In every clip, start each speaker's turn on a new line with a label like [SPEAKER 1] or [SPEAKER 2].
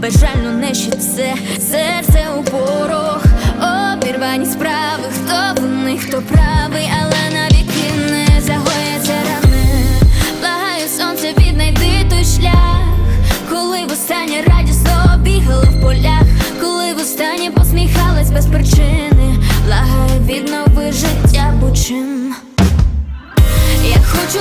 [SPEAKER 1] безжально все, серце у порог, обірвані справи, хто винний, хто правий, але навіки не загояться рани. Благаю, сонце, віднайди той шлях, коли востаннє радісно бігала в полях, коли востаннє посміхалась без причини, благаю, віднови життя будь-чим. Я хочу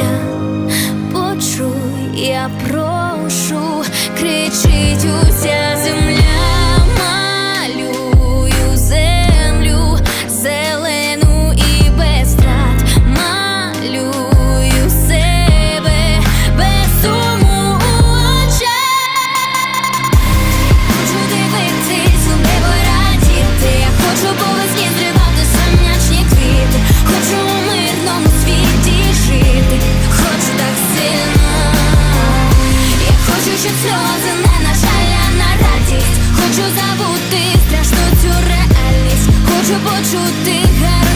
[SPEAKER 1] биття. Почуй, я прошу, кричить уся забути страшно цю реальність. Хочу почути гарну